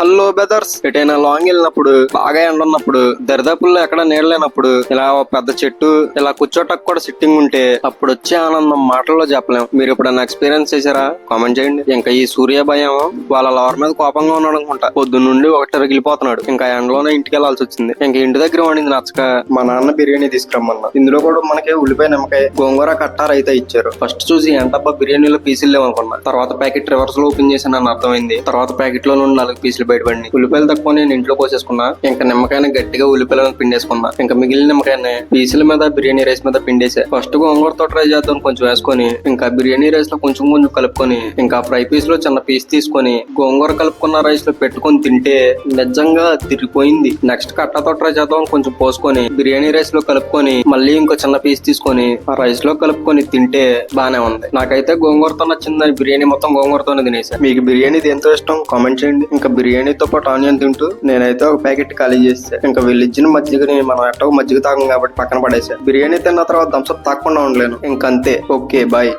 Hello బెదర్స్ ఎటైనా long వెళ్ళినప్పుడు బాగా ఎండ ఉన్నప్పుడు దరిదాపుల్లో ఎక్కడ నీడలేనప్పుడు ఇలా పెద్ద చెట్టు ఇలా కూర్చోటకు కూడా సిట్టింగ్ ఉంటే అప్పుడు వచ్చే ఆనందం మాటల్లో చెప్పలేం. మీరు ఎప్పుడైనా ఎక్స్పీరియన్స్ చేశారా? కామెంట్ చేయండి. ఇంకా ఈ సూర్య భయం వాళ్ళ లవర్ మీద కోపంగా ఉన్నాడు అనుకుంటా. పొద్దున్న నుండి ఒకటి రగిలిపోతున్నాడు ఇంకా ఎండలోనే ఇంటికి వెళ్ళాల్సి వచ్చింది. ఇంకా ఇంటి దగ్గర వండింది నచ్చక మా నాన్న బిర్యానీ తీసుకురమ్మన్నా. ఇందులో కూడా మనకి ఉల్లిపాయ నిమ్మకాయ గోంగూర కట్టారు అయితే ఇచ్చారు. ఫస్ట్ చూసి ఎంటబ్బా బిర్యానీలో పీసులు లేవనుకున్నా. తర్వాత ప్యాకెట్ రివర్స్లో ఓపెన్ చేసి నన్ను అర్థమైంది. తర్వాత ప్యాకెట్లో నుండి నాలుగు పీసులు బయటపడి ఉల్లిపాయలు తక్కువ నేను ఇంట్లో పోసేసుకున్నా ఇంకా నిమ్మకాయని గట్టిగా ఉల్లిపాయలను పిండేసుకున్నా. ఇంకా మిగిలిన నిమ్మకాయని పీసుల మీద బిర్యానీ రైస్ మీద పిండేసా. ఫస్ట్ గోంగూరతో ట్రై చేద్దాం కొంచెం వేసుకొని ఇంకా బిర్యానీ రైస్లో కొంచెం కొంచెం కలుపుకొని ఇంకా ఫ్రై పీస్లో చిన్న పీస్ తీసుకొని గోంగూర కలుపుకున్న రైస్లో పెట్టుకొని తింటే నిజంగా తిరిగిపోయింది నెక్స్ట్ కట్టతో ట్రై చేద్దాం కొంచెం పోసుకొని బిర్యానీ రైస్లో కలుపుకొని మళ్ళీ ఇంకో చిన్న పీస్ తీసుకొని ఆ రైస్లో కలుపుకొని తింటే బానే ఉంది. నాకైతే గోంగూరతో నచ్చిందని బిర్యానీ మొత్తం గోంగూరతోనే తినేసా. మీకు బిర్యానీ ఎంతో ఇష్టం? కామెంట్ చేయండి. ఇంకా బిర్యానీతో పాటు ఆనియన్ తింటూ నేనైతే ఒక ప్యాకెట్ ఖాళీ చేస్తే ఇంకా వీళ్ళు ఇచ్చిన మజ్జిగని మనం ఎట్టో మజ్జిగ తాగం కాబట్టి పక్కన పడేసా. బిర్యానీ తిన్న తర్వాత థమ్స్అప్ తాగకుండా ఉండలేను. ఇంకంతే. Okay bye.